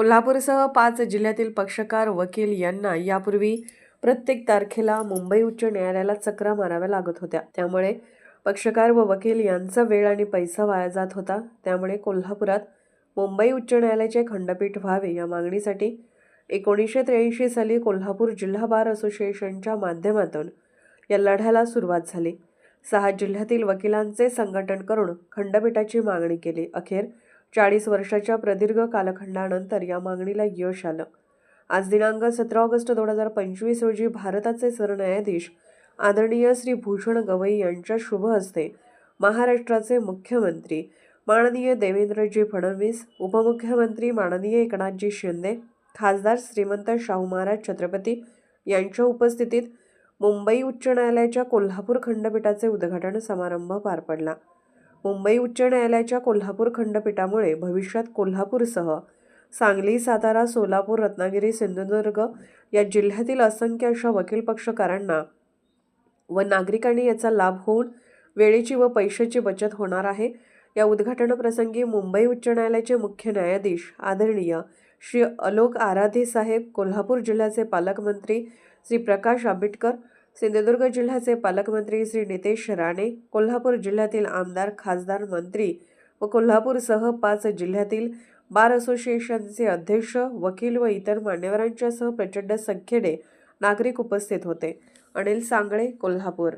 कोल्हापूरसह पाच जिल्ह्यातील पक्षकार वकील यांना यापूर्वी प्रत्येक तारखेला मुंबई उच्च न्यायालयाला चक्रा माराव्या लागत होत्या. त्यामुळे पक्षकार व वकील यांचा वेळ आणि पैसा वाया जात होता. त्यामुळे कोल्हापुरात मुंबई उच्च न्यायालयाचे खंडपीठ व्हावे या मागणीसाठी एकोणीसशे त्र्याऐंशी साली कोल्हापूर जिल्हा बार असोसिएशनच्या माध्यमातून या लढ्याला सुरुवात झाली. सहा जिल्ह्यातील वकिलांचे संघटन करून खंडपीठाची मागणी केली. अखेर चाळीस वर्षाच्या प्रदीर्घ कालखंडानंतर या मागणीला यश आलं. आज दिनांक सतरा ऑगस्ट दोन हजार पंचवीस रोजी भारताचे सरन्यायाधीश आदरणीय श्री भूषण गवई यांच्या शुभ हस्ते महाराष्ट्राचे मुख्यमंत्री माननीय देवेंद्रजी फडणवीस उपमुख्यमंत्री माननीय एकनाथजी शिंदे खासदार श्रीमंत शाहू महाराज छत्रपती यांच्या उपस्थितीत मुंबई उच्च न्यायालयाच्या कोल्हापूर खंडपीठाचे उद्घाटन समारंभ पार पडला. मुंबई उच्च न्यायालयाच्या कोल्हापूर खंडपीठामुळे भविष्यात कोल्हापूरसह सांगली सातारा सोलापूर रत्नागिरी सिंधुदुर्ग या जिल्ह्यातील असंख्य अशा वकील पक्षकारांना व नागरिकांनी याचा लाभ होऊन वेळेची व पैशाची बचत होणार आहे. या उद्घाटनप्रसंगी मुंबई उच्च न्यायालयाचे मुख्य न्यायाधीश आदरणीय श्री अलोक आराधे साहेब कोल्हापूर जिल्ह्याचे पालकमंत्री श्री प्रकाश आंबेडकर सिंधुदुर्ग जिल्ह्याचे पालकमंत्री श्री नितेश राणे कोल्हापूर जिल्ह्यातील आमदार खासदार मंत्री व कोल्हापूरसह पाच जिल्ह्यातील बार असोसिएशनचे अध्यक्ष वकील व इतर मान्यवरांच्यासह प्रचंड संख्येने नागरिक उपस्थित होते. अनिल सांगळे कोल्हापूर.